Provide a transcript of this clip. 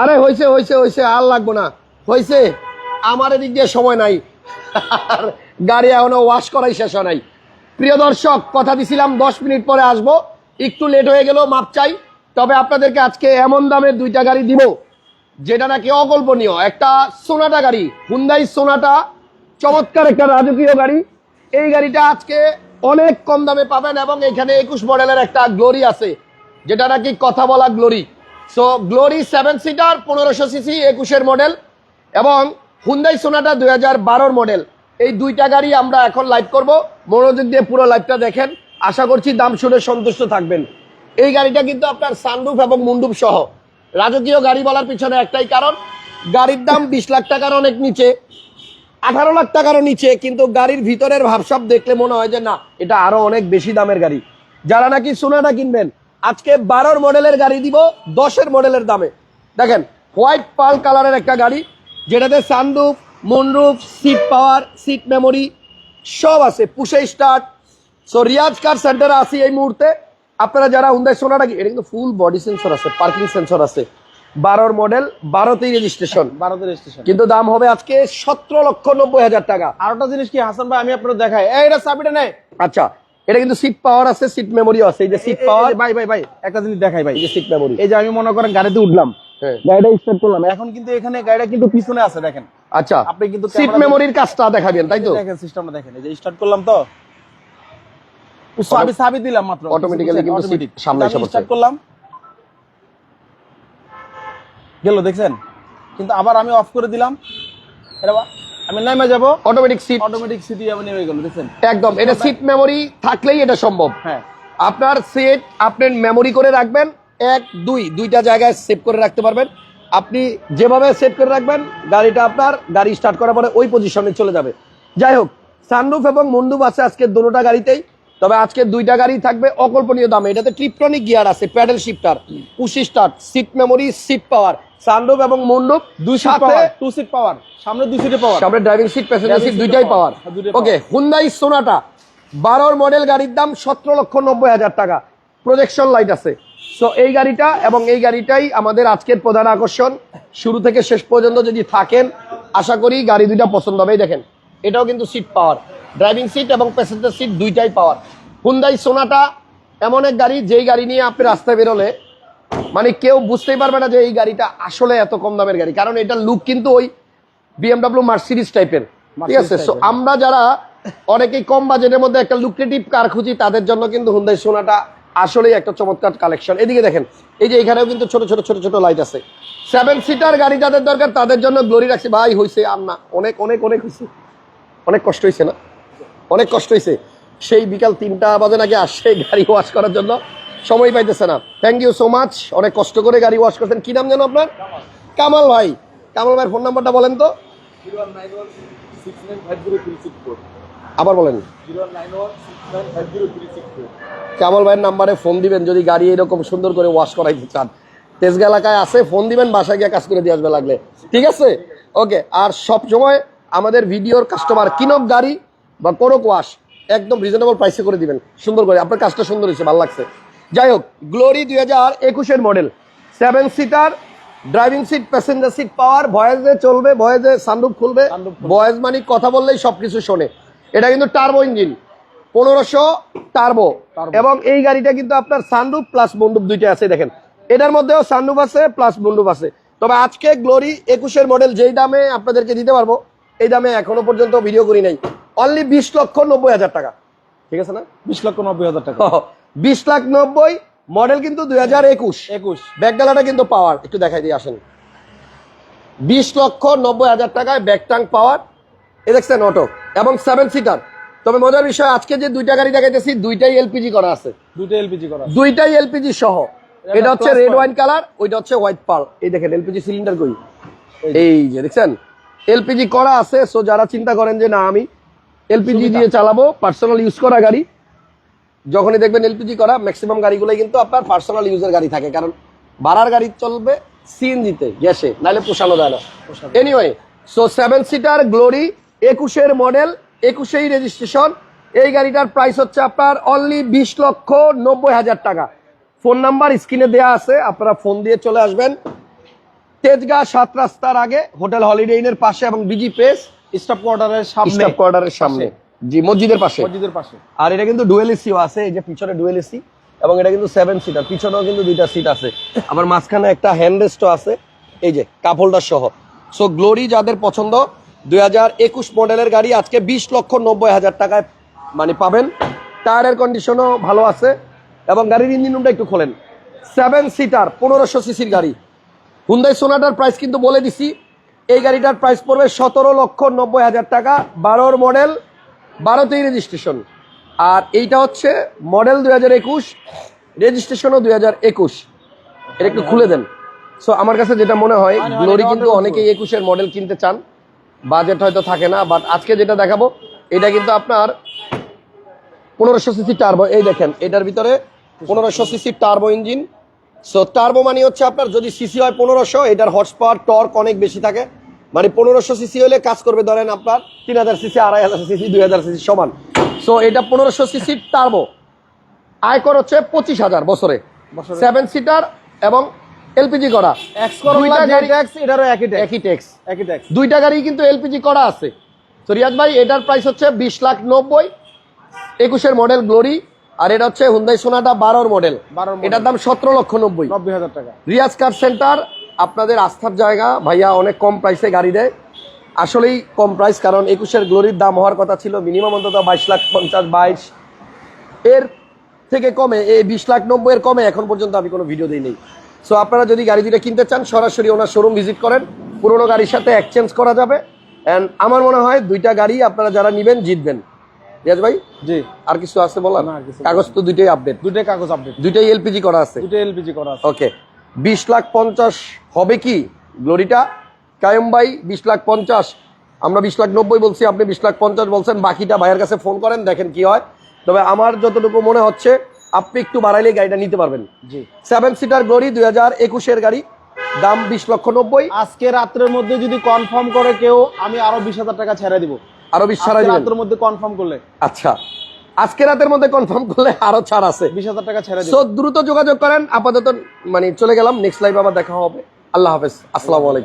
আরে হয়েছে হয়েছে হয়েছে আর লাগবো না। হয়েছে আমার এদিক দিয়ে সময় নাই। গাড়ি এখনও ওয়াশ করাই শেষ হয় নাই। প্রিয় দর্শক, কথা দিছিলাম, দশ মিনিট পরে আসব। একটু লেট হয়ে গেল, মাপ চাই। তবে আপনাদেরকে আজকে এমন দামের দুইটা গাড়ি দিব, যেটা নাকি অকল্পনীয়। একটা সোনাটা গাড়ি হুন্দাই সোনাটা, চমৎকার একটা রাজকীয় গাড়ি। এই গাড়িটা আজকে অনেক কম দামে পাবেন এবং এখানে একুশ মডেলের একটা গ্লোরি আছে, যেটা নাকি কথা বলা glory so glory seven seater পনেরোশো সিসি একুশের মডেল এবং হুন্দাই সোনাটা দুই হাজার বারোর মডেল এই দুইটা গাড়ি আমরা এখন লাইভ করব। মনোযোগ দিয়ে পুরো লাইভটা দেখেন। আশা করছি দাম শুনে সন্তুষ্ট থাকবেন। এই গাড়িটা কিন্তু আপনার সানরুফ এবং মুন্ডুপ সহ। রাজকীয় গাড়ি বলার পিছনে একটাই কারণ, গাড়ির দাম বিশ লাখ টাকার অনেক নিচে, আঠারো লাখ টাকারও নিচে, কিন্তু গাড়ির ভিতরের ভাবসাব দেখলে মনে হয় যে না, এটা আরও অনেক বেশি দামের গাড়ি। যারা নাকি সোনাটা কিনবেন আজকে বারোর মডেলের গাড়ি দিব দশের মডেলের দামে। দেখেন হোয়াইট পাল কালারের একটা গাড়ি যেটাতে sunroof moonroof seat power seat memory সব আছে পুষে স্টার্ট সো রিয়াজ কার সেন্টারে আসি এই মুহূর্তে। আপনারা যারা হুন্দাই সোনাটা কি এটা কিন্তু ফুল বডি সেন্সর আছে পার্কিং সেন্সর আছে। বারোর মডেল বারোতেই রেজিস্ট্রেশন বারোতে রেজিস্ট্রেশন কিন্তু দাম হবে আজকে সতেরো লক্ষ নব্বই হাজার টাকা। আরেকটা জিনিস কি হাসান ভাই আমি আপনার দেখাই। এটা চাবিটা নেই। আচ্ছা এটা কিন্তু সিট পাওয়ার আছে সিট মেমোরিও আছে। এই যে সিট পাওয়ার ভাই ভাই ভাই একটা জিনিস দেখাই ভাই। এই যে সিট মেমোরি এই যে আমি মনে করেন গাড়িতে উঠলাম হ্যাঁ। গাড়িটা স্টার্ট করলাম। এখন কিন্তু এখানে গাড়িটা কিন্তু পিছনে আছে দেখেন। আচ্ছা। আপনি কিন্তু সিট মেমোরির কাজটা দেখাবেন তাই তো? দেখেন সিস্টেমটা দেখেন এই যে স্টার্ট করলাম তো। চাবি চাবি দিলাম মাত্র Automatically কিন্তু seat সামনে এসে আমি স্টার্ট করলাম। গেল দেখছেন? কিন্তু আবার আমি অফ করে দিলাম। এটা আমি নেমে যাব অটোমেটিক সিট অটোমেটিক সিটি আমি নেমে গেল দেখেন একদম এটা সিট মেমোরি থাকলেই এটা সম্ভব। হ্যাঁ। আপনার সেট আপনি মেমোরি করে রাখবেন এক দুই দুইটা জায়গায় সেভ করে রাখতে পারবেন। আপনি যেভাবে সেভ করে রাখবেন গাড়িটা আপনার গাড়ি স্টার্ট করার পরে ওই পজিশনে চলে যাবে। যাই হোক সানরুফ এবং মন্ডুপ আছে আজকে দুটোটা গাড়িতেই। তবে আজকে দুইটা গাড়ি থাকবে অকল্পনীয় দামে। এটাতে ট্রিপটনিক গিয়ার আছে paddle shifter push start seat memory seat power sunroof এবং মন্ডুপ দুই সাথে টু সিট পাওয়ার সামনে দুই সিটে পাওয়ার সামনে ড্রাইভিং সিট প্যাসেঞ্জার সিট দুইটাই পাওয়ার ওকে হুন্দাই সোনাটা বারোর মডেল গাড়ির দাম সতেরো লক্ষ নব্বই হাজার টাকা। প্রজেকশন লাইট আছে। সো এই গাড়িটা এবং এই গাড়িটাই আমাদের আজকের প্রধান আকর্ষণ। শুরু থেকে শেষ পর্যন্ত যদি থাকেন আশা করি গাড়ি দুইটা পছন্দ হবে। দেখেন এটাও কিন্তু সিট পাওয়ার ড্রাইভিং সিট এবং প্যাসেঞ্জার সিট দুইটাই পাওয়ার। হুন্দাই সোনাটা এমন এক গাড়ি যেই গাড়ি নিয়ে আপনি রাস্তায় বেরোলে মানে কেউ বুঝতেই পারবে না যে এই গাড়িটা আসলে এত কম দামের গাড়ি। কারণ এটার লুক কিন্তু ওই বিএমডাব্লিউ মার্সিডিজ টাইপের ঠিক আছে? সো আমরা যারা অনেকেই কম বাজেটের মধ্যে একটা লুক্রেটিভ কার খুঁজি তাদের জন্য কিন্তু হুন্দাই সোনাটা আসলেই একটা চমৎকার কালেকশন এদিকে দেখেন এই যে এখানেও কিন্তু ছোট ছোট ছোট ছোট লাইট আছে। সেভেন সিটার গাড়ি যাদের দরকার তাদের জন্য গ্লোরি রাখছি। ভাই হয়েছে আর না অনেক অনেক অনেক হয়েছে অনেক কষ্ট হয়েছে না? অনেক কষ্ট হয়েছে সেই বিকাল তিনটা বাজে নাকি আসছে গাড়ি ওয়াশ করার জন্য। সময় পাইতেছে না। থ্যাংক ইউ সো মাচ অনেক কষ্ট করে গাড়ি ওয়াশ করছেন। কি নাম জানো আপনার? কামাল ভাই। কামাল ভাইয়ের ফোন নাম্বারটা বলেন তো। আবার বলেন। কামাল ভাইয়ের নাম্বারে ফোন দিবেন। যদি গাড়ি এরকম সুন্দর করে ওয়াশ করাইতে চান। তেজগা এলাকায় আছে ফোন দিবেন বাসায় গিয়ে কাজ করে দিয়ে আসবে লাগলে। ঠিক আছে? ওকে আর সব সময় আমাদের ভিডিওর কাস্টমার কিনক গাড়ি বা করক ওয়াশ একদম রিজনেবল প্রাইসে করে দিবেন। সুন্দর করে আপনার কাজটা সুন্দর হয়েছে ভালো লাগছে। যাই হোক গ্লোরি দুই হাজার একুশের model seven seater driving seat passenger seat power ভয়েসে চলবে ভয়েসে সানরুফ খুলবে। ভয়েস মানে কথা বললেই সবকিছু শোনে। এটা কিন্তু টার্বো ইঞ্জিন পনেরোশো টার্বো এবং এই গাড়িটা কিন্তু আপনার সানরুফ প্লাস মন্ডুপ দুইটা আছে দেখেন। এটার মধ্যেও সানরুফ আছে প্লাস মন্ডুপ আছে। তবে আজকে গ্লোরি একুশের মডেল যেই দামে আপনাদেরকে দিতে পারব এই দামে এখনও পর্যন্ত ভিডিও করি নাই। অনলি বিশ লক্ষ নব্বই হাজার টাকা। ঠিক আছে না? বিশ লক্ষ নব্বই হাজার টাকা। বিশ লাখ নব্বই মডেল কিন্তু দুই হাজার একুশ। একুশ। ব্যাকডালাটা কিন্তু পাওয়ার একটু দেখাই দিয়ে আসেন। বিশ লক্ষ নব্বই হাজার টাকায় ব্যাকটাং পাওয়ার এ দেখছেন অটো এবং সেভেন সিটার তবে মজার বিষয় আজকে যে দুইটা গাড়ি দেখাইতেছি দুইটাই এলপিজি করা আছে। দুটো এলপিজি করা দুইটাই এলপিজি সহ। এটা হচ্ছে রেড ওয়াইন কালার ওইটা হচ্ছে হোয়াইট পার্ল এই দেখেন এলপিজি সিলিন্ডার কই? এই যে। দেখছেন? এলপিজি করা আছে সো যারা চিন্তা করেন যে না আমি এলপিজি দিয়ে চালাবো পার্সোনাল ইউজ করা গাড়ি। যখনই দেখবেন এলপিজি করা ম্যাক্সিমাম গাড়িগুলোই কিন্তু আপনার পার্সোনাল ইউজের গাড়ি থাকে কারণ ভাড়ার গাড়ি চলবে সিএনজিতে গ্যাসে নাহলে পোষানো যায় না। Anyway so seven seater glory একুশের মডেল একুশেই রেজিস্ট্রেশন এই গাড়িটার প্রাইস হচ্ছে আপনার অনলি বিশ লক্ষ নব্বই হাজার টাকা। ফোন নাম্বার স্ক্রিনে দেওয়া আছে আপনারা ফোন দিয়ে চলে আসবেন। তেজগাঁ সাত রাস্তার আগে হোটেল হলিডে ইনের পাশে এবং বিজি পেস স্টাফ কোয়ার্টারের সামনে। স্টাফ কোয়ার্টারের সামনে। জি মসজিদের পাশে। মসজিদের পাশে। আর এটা কিন্তু ডুয়েল এসিও আছে এই যে পিছনে ডুয়েল এসি এবং এটা কিন্তু সেভেন সিটার পিছনেও কিন্তু দুইটা সিট আছে। আবার মাঝখানে একটা হ্যান্ড রেস্টও আছে এই যে কাপ হোল্ডার সহ। সো গ্লোরি যাদের পছন্দ দুই হাজার একুশ মডেলের গাড়ি আজকে বিশ লক্ষ নব্বই হাজার টাকায় মানে পাবেন। টায়ারের কন্ডিশনও ভালো আছে এবং গাড়ির ইঞ্জিন রুমটা একটু খোলেন। সেভেন সিটার পনেরোশো সিসির গাড়ি। হুন্দাই সোনাটার প্রাইস কিন্তু বলে দিছি এই গাড়িটার প্রাইস পড়বে সতেরো লক্ষ নব্বই হাজার টাকা বারোর মডেল বারোতেই রেজিস্ট্রেশন আর এইটা হচ্ছে মডেল দুই হাজার একুশ রেজিস্ট্রেশনও দুই হাজার একুশ। এটা একটু খুলে দেন। সো আমার কাছে যেটা মনে হয় মানে গ্লোরি কিন্তু অনেকেই একুশের মডেল কিনতে চান। বাজেট হয়তো থাকে না বাট আজকে যেটা দেখাবো এটা কিন্তু আপনার পনেরোশো সিসি টার্বো এই দেখেন এটার ভিতরে পনেরোশো CC turbo engine so turbo মানে হচ্ছে আপনার যদি সিসি হয় পনেরোশো এটার পাওয়ার টর্ক অনেক বেশি থাকে। মানে পনেরোশো সিসি হলে কাজ করবে ধরেন আপনার তিন হাজার সিসি আড়াই হাজার সিসি দুই হাজার সিসি সমান। সো এটা পনেরোশো সিসি টার্বো আয়কর হচ্ছে পঁচিশ হাজার বছরে। সেভেন সিটার এবং এলপিজি করা। এক্স করোলা দুইটা গাড়ি- এটারও একই একই ট্যাক্স দুইটা গাড়ি কিন্তু এলপিজি করা আছে। তো রিয়াজ ভাই এটার প্রাইস হচ্ছে বিশ লাখ নব্বই একুশের মডেল গ্লোরি আর এটা হচ্ছে হুন্দাই সোনাটা বারোর মডেল এটার দাম সতেরো লক্ষ নব্বই। নব্বই হাজার টাকা। রিয়াজ কার সেন্টার আপনাদের আস্থার জায়গা ভাইয়া অনেক কম প্রাইসে গাড়ি দেয়। আসলেই কম প্রাইস কারণ একুশের গ্লোরির দাম হওয়ার কথা ছিল মিনিমাম অন্তত বাইশ লাখ পঞ্চাশ বাইশ। এর থেকে কমে এই বিশ লাখ নব্বই এর কমে এখন পর্যন্ত আমি কোনো ভিডিও দিই নেই সো আপনারা যদি গাড়ি দুটো কিনতে চান সরাসরি ওনার শোরুম ভিজিট করেন। পুরোনো গাড়ির সাথে এক্সচেঞ্জ করা যাবে। অ্যান্ড আমার মনে হয় দুইটা গাড়ি আপনারা যারা নিবেন জিতবেন। রিয়াজ ভাই? জি। আর কিছু আছে বলা কাগজ তো দুইটাই আপডেট দুটোই কাগজ আপডেট দুইটাই এলপিজি করা আছে। দুটো এলপিজি করা আছে। ওকে বিশ লাখ পঞ্চাশ হবে কি গ্লোরিটা? কায়ম ভাই বিশ লাখ পঞ্চাশ। আমরা বিশ লাখ নব্বই বলছি আপনি বিশ লাখ পঞ্চাশ বলছেন বাকিটা ভাইয়ের কাছে ফোন করেন দেখেন কি হয়। তবে আমার যতটুকু মনে হচ্ছে আপনি একটু বাড়াইলে গাড়িটা নিতে পারবেন। জি। সেভেন সিটার গ্লোরি দুই হাজার একুশের গাড়ি দাম বিশ লক্ষ নব্বই। আজকে রাত্রের মধ্যে যদি কনফার্ম করে কেউ আমি আরও বিশ হাজার টাকা ছেড়ে দিব। আরও বিশ রাত্রের মধ্যে কনফার্ম করলে। আচ্ছা। আজকে রাতের মধ্যে কনফার্ম করলে আরও ছাড় আছে। বিশ হাজার টাকা ছেড়ে তো দ্রুত যোগাযোগ করেন। আপাতত মানে চলে গেলাম। নেক্সট লাইভ আবার দেখা হবে। আল্লাহ হাফেজ। আসসালামু আলাইকুম।